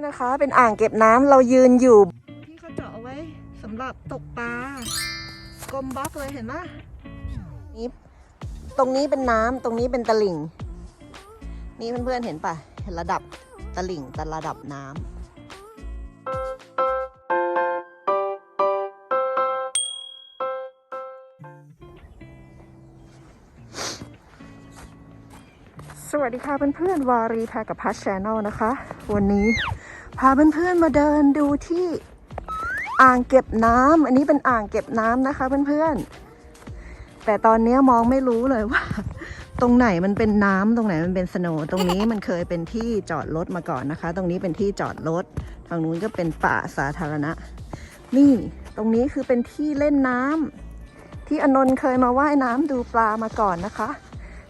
นี่นะคะเป็นอ่างเก็บน้ำเรายืนอยู่ ที่เขาเจาะเอาไว้สำหรับตกปลากลมบล็อกเลยเห็นไหมนี่ตรงนี้เป็นน้ำตรงนี้เป็นตลิ่ง นี่เพื่อนๆเห็นปะเห็นระดับตลิ่งแต่ระดับน้ำสวัสดีค่ะเพื่อนๆวารีแพรกับพัชแชนแนลนะคะ วันนี้ พาเพื่อนๆมาเดินดูที่อ่างเก็บน้ำอันนี้เป็นอ่างเก็บน้ำนะคะเพื่อนๆ แต่ตอนนี้มองไม่รู้เลยว่า ตรงไหนมันเป็นน้ำตรงไหนมันเป็นสโนว์ตรงนี้มันเคยเป็นที่จอดรถมาก่อนนะคะ ตรงนี้เป็นที่จอดรถทางนู้นก็เป็นป่าสาธารณะ นี่ตรงนี้คือเป็นที่เล่นน้ำที่อนนท์เคยมาว่ายน้ำดูปลามาก่อนนะคะ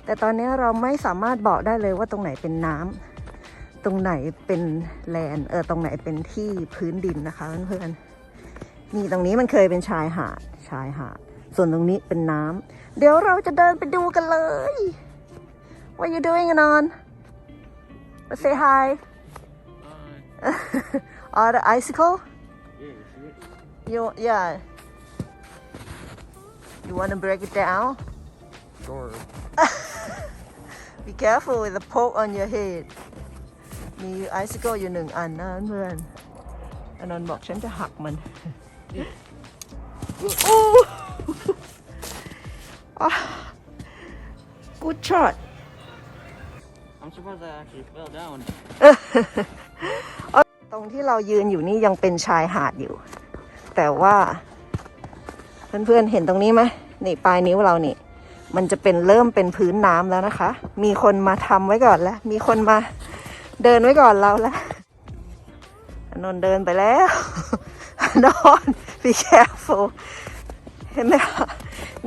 แต่ตอนนี้เราไม่สามารถบอกได้เลยว่าตรงไหนเป็นน้ำ ตรงไหนเป็นแลนด์เออตรงไหนเป็นที่พื้นดินนะคะเพื่อนๆนี่ตรงนี้มันเคยเป็นชายหาดชายหาด ส่วนตรงนี้เป็นน้ำเดี๋ยวเราจะเดินไปดูกันเลย What you doing Anon Let's say hi on the icicle you yeah you want to break it down Sure. Be careful with the poke on your head มีไอซิเกิลอยู่หนึ่งอันนะเพื่อนอนนนท์บอกฉันจะหักมันอู้อะ good shot I'm surprised I actually fell down. ตรงที่เรายืนอยู่นี่ยังเป็นชายหาดอยู่ แต่ว่า เพื่อนๆเห็นตรงนี้ไหมนี่ปลายนิ้วเรานี่ มันจะเป็นเริ่มเป็นพื้นน้ำแล้วนะคะ มีคนมาทำไว้ก่อนแล้ว มีคนมา เดินไว้ก่อนเราแล้วนนเดินไปแล้วนอน be careful เห็นไหมคะ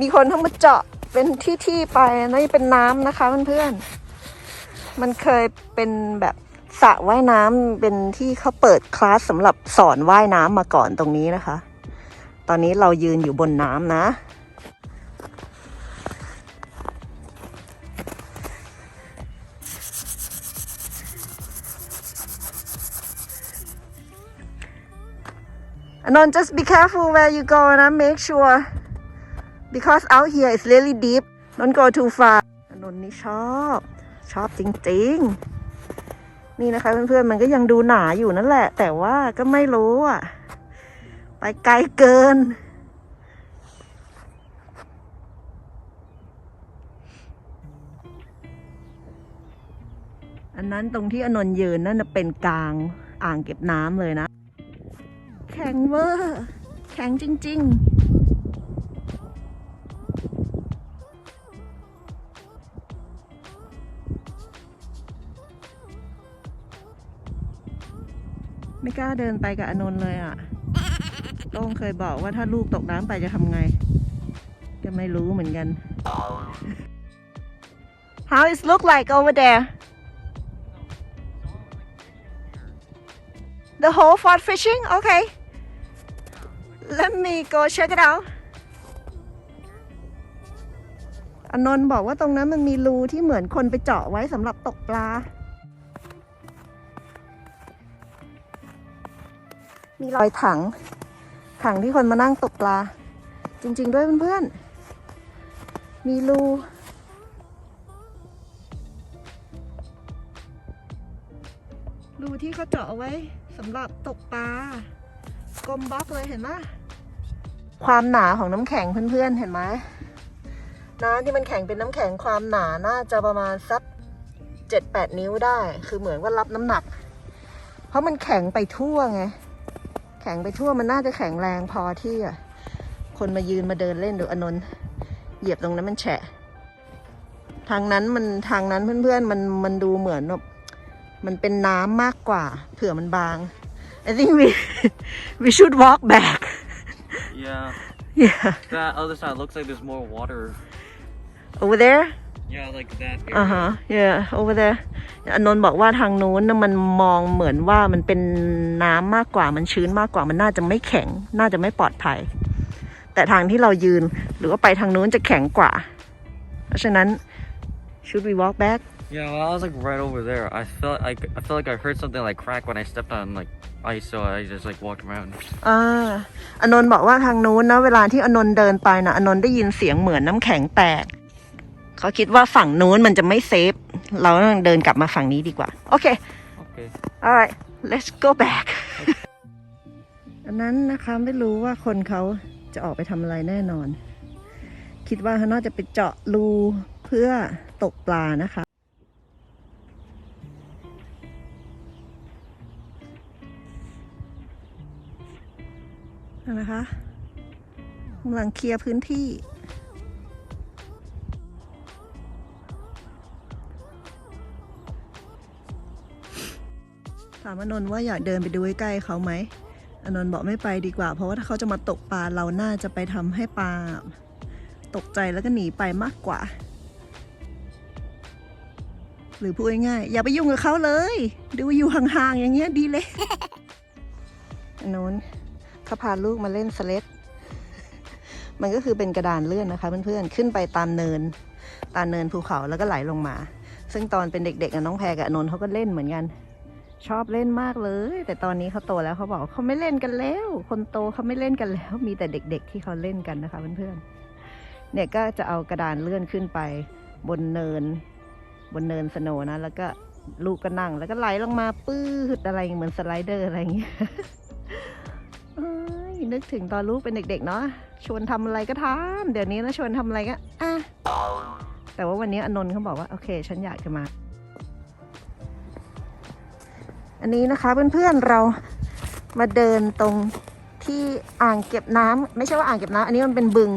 มีคนทั้งมาเจาะเป็นที่ๆไปนี่เป็นน้ำนะคะเพื่อนๆมันเคยเป็นแบบสระว่ายน้ำเป็นที่เขาเปิดคลาสสำหรับสอนว่ายน้ำมาก่อนตรงนี้นะคะ ตอนนี้เรายืนอยู่บนน้ำนะ Anon, just be careful where you go นะ make sure because out here is really deep don't go too far อนนนี่ชอบ ชอบจริงๆ นี่นะคะเพื่อนๆมันก็ยังดูหนาอยู่นั่นแหละ แต่ว่าก็ไม่รู้อะ ไปไกลเกิน อันนั้นตรงที่อนนยืนนั่นเป็นกลางอ่างเก็บน้ำเลยนะ ข็งเวอร์ แข็งจริง ๆไม่กล้าเดินไปกับอนนท์เลยอะโต้งเคยบอกว่าถ้าลูกตกน้ำไปจะทำไง ก็ไม่รู้เหมือนกัน How it look like over there The whole for fishing okay Let me go check it out อนนท์บอกว่าตรงนั้นมันมีรูที่เหมือนคนไปเจาะไว้สำหรับตกปลา มีรอยถัง ถังที่คนมานั่งตกปลา จริง ๆ ด้วยเพื่อนๆ มีรูรูที่เขาเจาะเอาไว้สำหรับตกปลากลมบล็อกเลยเห็นไหม ความหนาของน้ำแข็งเพื่อนๆเห็นไหมน้ำที่มันแข็งเป็นน้ำแข็งความหนาน่าจะประมาณสักเจ็ดแปดนิ้วได้ คือเหมือนว่ารับน้ำหนัก เพราะมันแข็งไปทั่วไง แข็งไปทั่วมันน่าจะแข็งแรงพอที่อะคนมายืนมาเดินเล่นดูอนนท์เหยียบตรงนั้นมันแฉะ ทางนั้นมันทางนั้นเพื่อนๆมันมันดูเหมือนแบบมันเป็นน้ำมากกว่า เผื่อมันบาง I think we we should walk back Yeah. yeah That other side looks like there's more water. over there Yeah, like that. อ่าฮะ yeah over there อนนท์บอกว่าทางนู้นน่ะมันมองเหมือนว่ามันเป็นน้ำมากกว่ามันชื้นมากกว่ามันน่าจะไม่แข็ง น่าจะไม่ปลอดภัย แต่ทางที่เรายืนหรือว่าไปทางนู้นจะแข็งกว่า เพราะฉะนั้น should we walk back Yeah, well, I was like right over there. I felt like I felt like I heard something like crack when I stepped on like ice, so I just like walked around. อ่าอนนท์บอกว่าทางนู้นนะเวลาที่อนนท์เดินไปนะอนนท์ได้ยินเสียงเหมือนน้ำแข็งแตก เขาคิดว่าฝั่งนู้นมันจะไม่เซฟ เราต้องเดินกลับมาฝั่งนี้ดีกว่า โอเค Okay. alright let's go back อันนั้นนะคะไม่รู้ว่าคนเขาจะออกไปทำอะไรแน่นอน คิดว่าเขาน่าจะไปเจาะรูเพื่อตกปลานะคะ นะคะกำลังเคลียร์พื้นที่ ถามอนนท์ว่าอยากเดินไปดูใกล้เขาไหมอนนท์บอกไม่ไปดีกว่า เพราะว่าถ้าเขาจะมาตกปลาเราน่าจะไปทำให้ปลาตกใจแล้วก็หนีไปมากกว่า หรือพูดง่ายๆอย่าไปยุ่งกับเขาเลย ดูอยู่ห่างๆอย่างเงี้ยดีเลยอนนู้น เขาพาลูกมาเล่นสเล็ดมันก็คือเป็นกระดานเลื่อนนะคะ เพื่อนๆ ขึ้นไปตามเนิน ตามเนินภูเขาแล้วก็ไหลลงมา ซึ่งตอนเป็นเด็กๆอะน้องแพรกับนนท์เขาก็เล่นเหมือนกัน ชอบเล่นมากเลย แต่ตอนนี้เขาโตแล้วเขาบอกเขาไม่เล่นกันแล้ว คนโตเขาไม่เล่นกันแล้ว มีแต่เด็ก ๆ ที่เขาเล่นกันนะคะเพื่อนๆ เนี่ยก็จะเอากระดานเลื่อนขึ้นไป บนเนิน บนเนินสโนว์นะ แล้วก็ลูกก็นั่ง แล้วก็ไหลลงมาปื้ดอะไรเหมือนสไลเดอร์อะไรอย่างเงี้ย นึกถึงตอนลูกเป็นเด็กๆเนาะชวนทำอะไรก็ทำเดี๋ยวนี้นะชวนทำอะไรก็อะแต่ว่าวันนี้อนนท์เขาบอกว่าโอเค ฉันอยากจะมา อันนี้นะคะเพื่อนๆเรามาเดินตรงที่อ่างเก็บน้ำไม่ใช่ว่าอ่างเก็บน้ำอันนี้มันเป็นบึง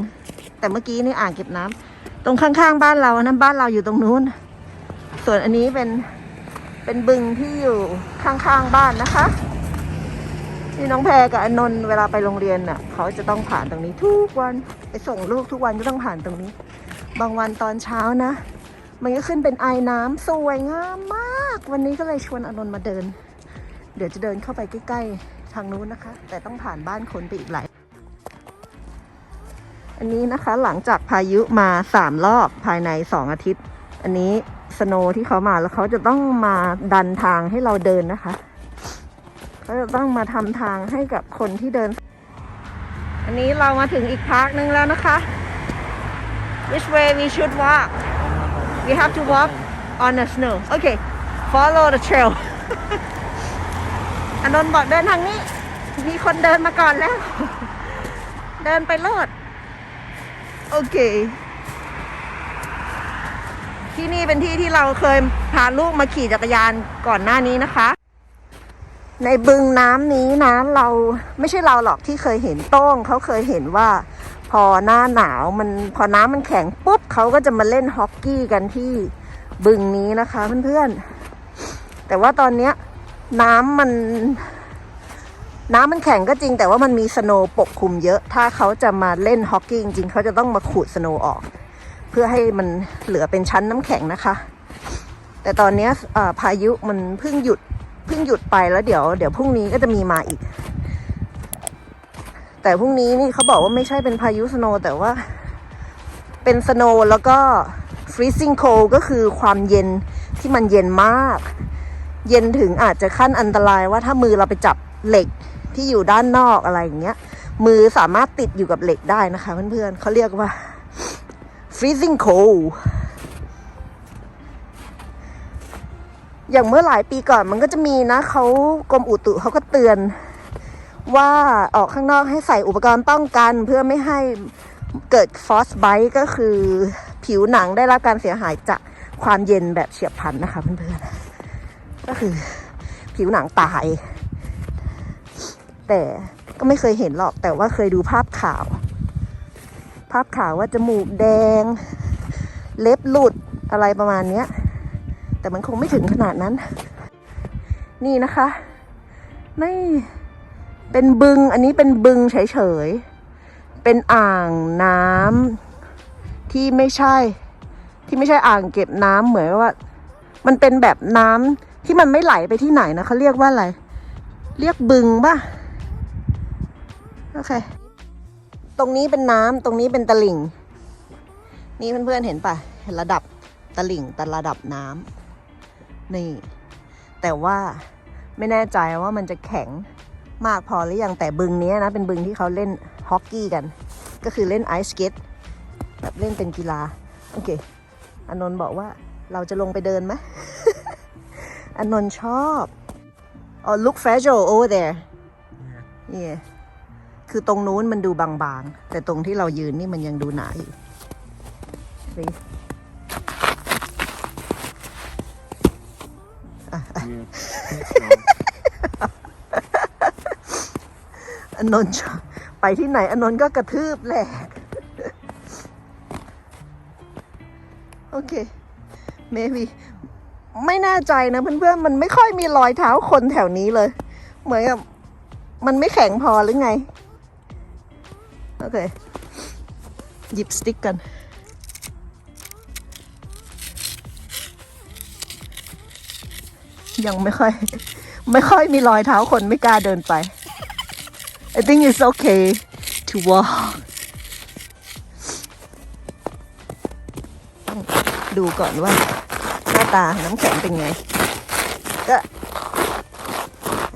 แต่เมื่อกี้นี่อ่างเก็บน้ำตรงข้างๆบ้านเราอันนั้นบ้านเราอยู่ตรงนู้น ส่วนอันนี้เป็นเป็นบึงที่อยู่ข้างๆบ้านนะคะ นี่น้องแพรกับอนนท์เวลาไปโรงเรียนน่ะเขาจะต้องผ่านตรงนี้ทุกวันไปส่งลูกทุกวันก็ต้องผ่านตรงนี้ บางวันตอนเช้านะ มันก็ขึ้นเป็นไอ้น้ำสวยงามมาก วันนี้ก็เลยชวนอนนท์มาเดิน เดี๋ยวจะเดินเข้าไปใกล้ๆทางนู้นนะคะ แต่ต้องผ่านบ้านคนไปอีกหลายอันนี้นะคะหลังจากพายุมาสามรอบภายในสองอาทิตย์ อันนี้สโนว์ที่เขามาแล้วเขาจะต้องมาดันทางให้เราเดินนะคะ เขาจะต้องมาทำทางให้กับคนที่เดิน อันนี้เรามาถึงอีกพาร์คนึงแล้วนะคะ Which way we should walk We have to walk on the snow Okay follow the trail อนนท์บอกเดินทางนี้ มีคนเดินมาก่อนแล้ว เดินไปโลด โอเค ที่นี่เป็นที่ที่เราเคยพาลูกมาขี่จักรยานก่อนหน้านี้นะคะ ในบึงน้ำนี้นะเราไม่ใช่เราหรอกที่เคยเห็นโต้งเขาเคยเห็นว่า พอหน้าหนาวมันพอน้ำมันแข็งปุ๊บเขาก็จะมาเล่นฮอกกี้กันที่บึงนี้นะคะเพื่อนๆแต่ว่าตอนเนี้ยน้ำมันน้ำมันแข็งก็จริง แต่ว่ามันมีสโนว์ปกคลุมเยอะ ถ้าเขาจะมาเล่นฮอกกี้จริงๆเขาจะต้องมาขูดสโนว์ออก เพื่อให้มันเหลือเป็นชั้นน้ำแข็งนะคะ แต่ตอนนี้พายุมันเพิ่งหยุด เพิ่งหยุดไปแล้วเดี๋ยวเดี๋ยวพรุ่งนี้ก็จะมีมาอีก แต่พรุ่งนี้นี่เขาบอกว่าไม่ใช่เป็นพายุสโนว์แต่ว่า เป็นสโนว์แล้วก็ freezing cold ก็คือความเย็นที่มันเย็นมาก เย็นถึงอาจจะขั้นอันตรายว่าถ้ามือเราไปจับเหล็กที่อยู่ด้านนอกอะไรอย่างเงี้ย มือสามารถติดอยู่กับเหล็กได้นะคะเพื่อนๆเขาเรียกว่า freezing cold อย่างเมื่อหลายปีก่อนมันก็จะมีนะเขากรมอุตุเขาก็เตือน ว่าออกข้างนอกให้ใส่อุปกรณ์ป้องกัน เพื่อไม่ให้เกิดฟอสไบต์ก็คือผิวหนังได้รับการเสียหายจากความเย็นแบบเฉียบพลันนะคะเพื่อนๆก็คือผิวหนังตาย แต่ก็ไม่เคยเห็นหรอกแต่ว่าเคยดูภาพข่าว ภาพข่าวว่าจมูกแดง เล็บหลุดอะไรประมาณเนี้ย แต่มันคงไม่ถึงขนาดนั้น นี่นะคะ ไม่เป็นบึง อันนี้เป็นบึงเฉยๆ เป็นอ่างน้ำที่ไม่ใช่ ที่ไม่ใช่อ่างเก็บน้ำเหมือนว่า มันเป็นแบบน้ำที่มันไม่ไหลไปที่ไหนนะเขาเรียกว่าอะไร เรียกบึงป่ะ โอเค ตรงนี้เป็นน้ำตรงนี้เป็นตลิ่ง นี่เพื่อนๆเห็นป่ะ เห็นระดับตลิ่งแต่ระดับน้ำ นี่ แต่ว่าไม่แน่ใจว่ามันจะแข็งมากพอหรือยังแต่บึงเนี้ยนะ เป็นบึงที่เขาเล่นฮอกกี้กัน ก็คือเล่นไอซ์สเก็ตแบบเล่นเป็นกีฬา โอเคอานนท์บอกว่าเราจะลงไปเดินไหมอานนท์ชอบอ๋อ look fragile over there yeah คือตรงนู้นมันดูบางๆ แต่ตรงที่เรายืนนี่มันยังดูหนาอยู่ See? อนนท์ชอบไปที่ไหนอนนท์ก็กระทืบแหละโอเค maybe ไม่แน่ใจนะเพื่อนๆ มันไม่ค่อยมีรอยเท้าคนแถวนี้เลย เหมือนกับมันไม่แข็งพอหรือไง โอเค หยิบสติ๊กกัน ยังไม่ค่อย ไม่ค่อยมีรอยเท้าคนไม่กล้าเดินไป I think it's okay to walk ต้องดูก่อนว่าหน้าตาน้ำแข็งเป็นไงก็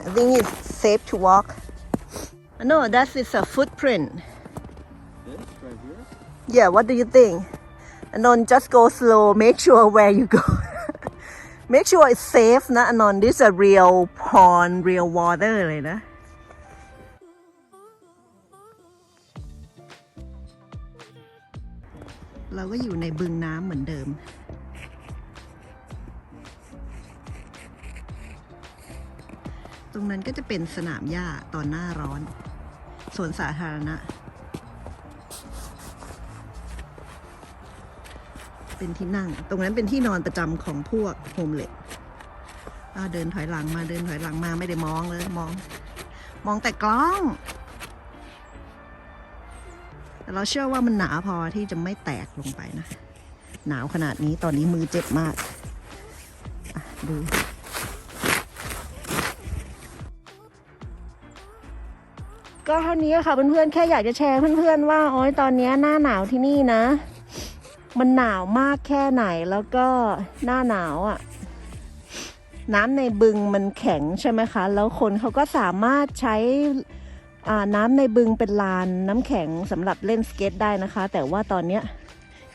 I think it's safe to walk No that is a footprint This right here? Yeah what do you think Anon just go slow make sure where you go make sure it's safe นะ Anon this is a real pond real water เลยนะ เราก็อยู่ในบึงน้ำเหมือนเดิม ตรงนั้นก็จะเป็นสนามหญ้าตอนหน้าร้อน สวนสาธารณะ เป็นที่นั่ง ตรงนั้นเป็นที่นอนประจำของพวกโฮมเลดอ่าเดินถอยหลังมาเดินถอยหลังมาไม่ได้มองเลยมอง มองแต่กล้อง แต่เราเชื่อว่ามันหนาพอที่จะไม่แตกลงไปนะ หนาวขนาดนี้ตอนนี้มือเจ็บมากดูก็เท่านี้ค่ะเพื่อนๆ แค่อยากจะแชร์เพื่อนๆ ว่าโอ้ยตอนนี้หน้าหนาวที่นี่นะ มันหนาวมากแค่ไหนแล้วก็หน้าหนาวอะ่ะ น้ำในบึงมันแข็งใช่ไหมคะ แล้วคนเขาก็สามารถใช้น้ำในบึงเป็นลานน้ำแข็งสำหรับเล่นสเก็ตได้นะคะ แต่ว่าตอนเนี้ย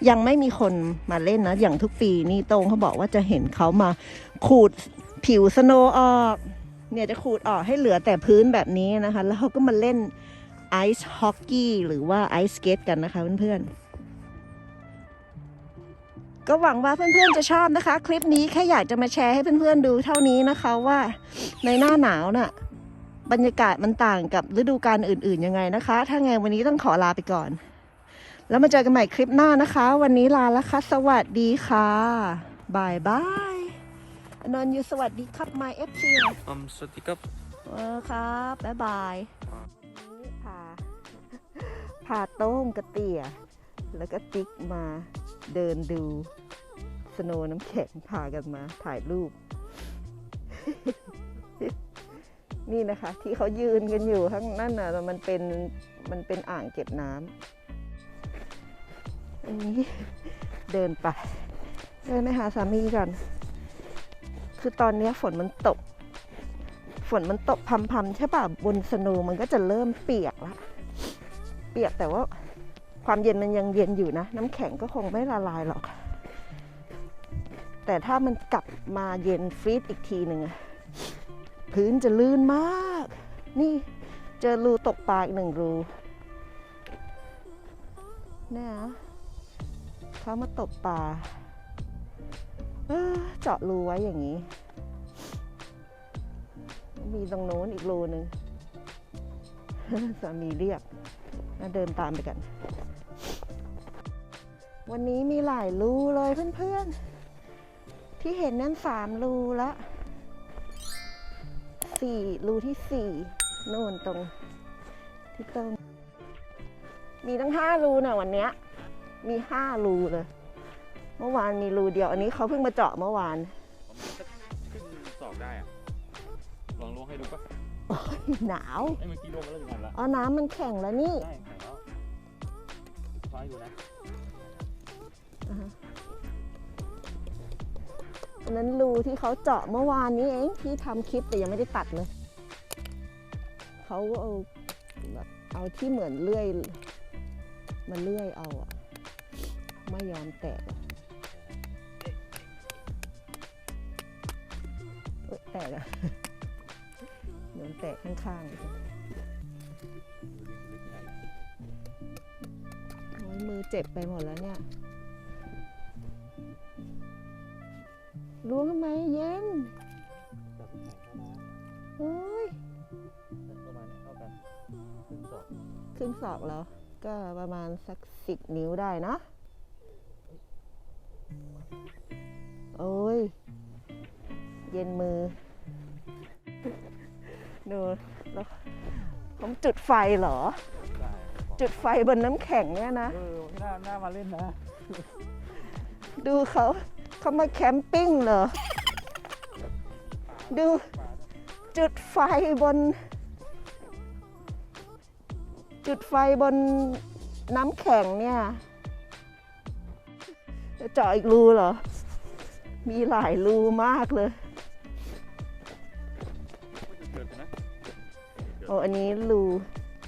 ยังไม่มีคนมาเล่นนะ อย่างทุกปีนี่โตงเขาบอกว่าจะเห็นเขามาขูดผิวสโนว์ออก เนี่ยจะขูดออกให้เหลือแต่พื้นแบบนี้นะคะ แล้วเขาก็มาเล่นไอซ์ฮอกกี้หรือว่าไอซ์สเก็ตกันนะคะเพื่อนๆ ก็หวังว่าเพื่อนๆจะชอบนะคะ คลิปนี้แค่อยากจะมาแชร์ให้เพื่อนๆดูเท่านี้นะคะว่าในหน้าหนาวน่ะบรรยากาศมันต่างกับฤดูกาลอื่นๆยังไงนะคะ ถ้าไงวันนี้ต้องขอลาไปก่อน แล้วมาเจอกันใหม่คลิปหน้านะคะ วันนี้ลาแล้วค่ะสวัสดีค่ะบายบายอนนท์อยู่สวัสดีครับ my FT นะ Um, so think up. เออครับบ๊ายบายนี่พาพาโต้งกระเตี่ยแล้วก็ติ๊กมา เดินดูสโนน้ำแข็งพากันมาถ่ายรูป นี่นะคะ ที่เขายืนกันอยู่ข้างนั่นน่ะมันเป็นมันเป็นอ่างเก็บน้ำอันนี้เดินไปเดินไปหาสามีกันคือตอนนี้ฝนมันตก ฝนมันตกพำๆใช่ป่ะบนสโนว์มันก็จะเริ่มเปียกละ เปียกแต่ว่า ความเย็นมันยังเย็นอยู่นะ น้ำแข็งก็คงไม่ละลายหรอก แต่ถ้ามันกลับมาเย็นฟรีดอีกทีหนึ่งพื้นจะลื่นมาก นี่เจอรูตกปลาอีกหนึ่งรูเนี่ยเขามาตกปลาเจาะรูไว้อย่างนี้ มีตรงโน้นอีกรูหนึ่งสามีเรียกเดินตามไปกัน วันนี้มีหลายรูเลยเพื่อนๆ ที่เห็นนั่นสามรูละสี่รูที่สี่โน่นตรงที่ตรงมีตั้งห้ารูน่ะวันเนี้ยมีห้ารูเลย เมื่อวานมีรูเดียว อันนี้เขาเพิ่งมาเจาะเมื่อวานขึ้นสอบได้อะลองลวงให้ดูป่ะหนาวไอ้เมื่อกี้ลวงมาแล้วอย่างนั้นละอ๋อน้ำมันแข็งแล้วนี่ได้แข็งแล้วฟ้าอยู่นะอ่าฮะ อันนั้นรูที่เขาเจาะเมื่อวานนี้เองที่ทำคลิปแต่ยังไม่ได้ตัดเลยเขาเอาแบบเอาที่เหมือนเลื่อยมาเลื่อยเอาอะไม่ยอมแตกเอ้ยแตกอะโดนแตกข้างๆมือเจ็บไปหมดแล้วเนี่ย ล้วงทำไมเย็นเฮ้ยประมาณเท่ากันครึ่งศอกครึ่งศอกแล้วก็ประมาณสักสิบนิ้วได้นะ โอ้ย เย็นมือดูแล้วผมจุดไฟเหรอ จุดไฟบนน้ำแข็งเนี่ยนะ เออหน้าหน้ามาเล่นนะ ดูเขา เขามาแคมปิ้งเหรอ ดูจุดไฟบน จุดไฟบนน้ำแข็งเนี่ย จะเจาะอีกรูเหรอ มีหลายรูมากเลยเกิดนะโอ้อันนี้รู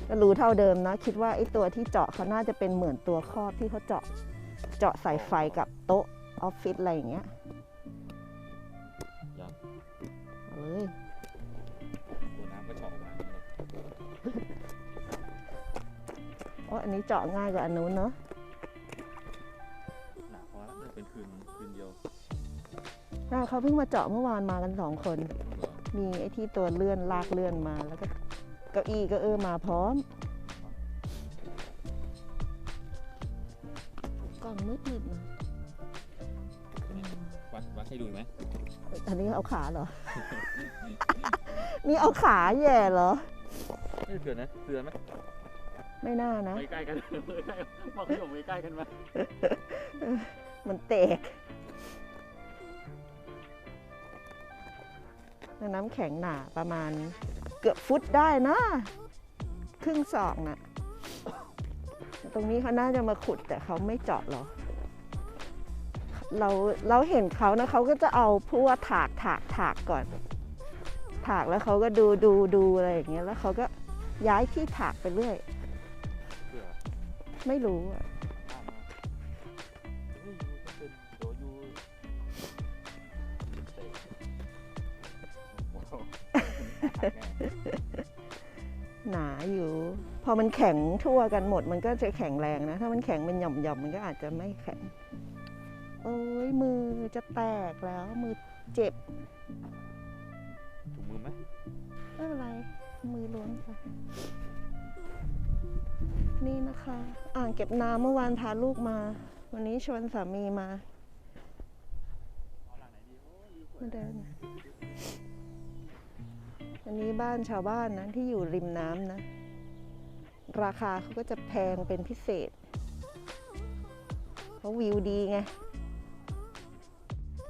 ก็รูเท่าเดิมนะ คิดว่าไอ้ตัวที่เจาะเขาน่าจะเป็นเหมือนตัวครอบที่เขาเจาะ เจาะใส่ไฟกับโต๊ะ ออฟฟิศอะไรอย่างเงี้ยยังเอาเลยตัวน้ำก็เฉาะออกมาโอ้อันนี้เจาะง่ายกว่าอันนู้นเนาะหนักพอแล้วน่าจะเป็นคืนคืนเดียวน่าเขาเพิ่งมาเจาะเมื่อวานมากันสองคน เหรอมีไอ้ที่ตัวเลื่อนลากเลื่อนมาแล้วก็เก้าอี้ก็เออมาพร้อม กล่องมืดๆนะวัดวัด ให้ดูไหมอันนี้เอาขาเหรอ นี่เอาขาแย่เหรอไม่เกิดนะเตือนไหมไม่น่านะไปใกล้กันไปใกล้บอกให้ผมไปใกล้กันมามันแตกแล้วน้ำแข็งหนาประมาณเกือบฟุตได้นะ ครึ่งศอกน่ะตรงนี้เขาน่าจะมาขุดแต่เขาไม่เจาะหรอ เราเราเห็นเขานะเขาก็จะเอาพวกถากถากถากก่อน ถากแล้วเขาก็ดูดูดูอะไรอย่างเงี้ยแล้วเขาก็ย้ายที่ถากไปเรื่อยเผื่อไม่รู้อะข้ามมาเฮ้ยยูก็เป็นโดยูเตะโอ้โหหนาอยู่ พอมันแข็งทั่วกันหมด มันก็จะแข็งแรงนะ ถ้ามันแข็งเป็นหย่อมๆ มันก็อาจจะไม่แข็ง โอ้ยมือจะแตกแล้วมือเจ็บถุงมือไหมไม่เป็นไร มือล้วนค่ะ นี่นะคะ อ่างเก็บน้ำเมื่อวานพาลูกมา วันนี้ชวนสามีมามาเดินอันนี้บ้านชาวบ้านนะที่อยู่ริมน้ำนะ ราคาเขาก็จะแพงเป็นพิเศษ เพราะวิวดีไง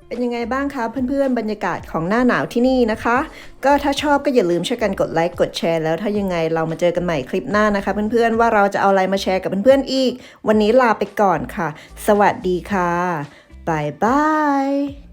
เป็นยังไงบ้างคะเพื่อนๆ บรรยากาศของหน้าหนาวที่นี่นะคะ ก็ถ้าชอบก็อย่าลืมช่วยกันกดไลค์กดแชร์แล้วถ้ายังไงเรามาเจอกันใหม่คลิปหน้านะคะ เพื่อนๆว่าเราจะเอาอะไรมาแชร์กับเพื่อนๆอีก วันนี้ลาไปก่อนค่ะ สวัสดีค่ะบายบาย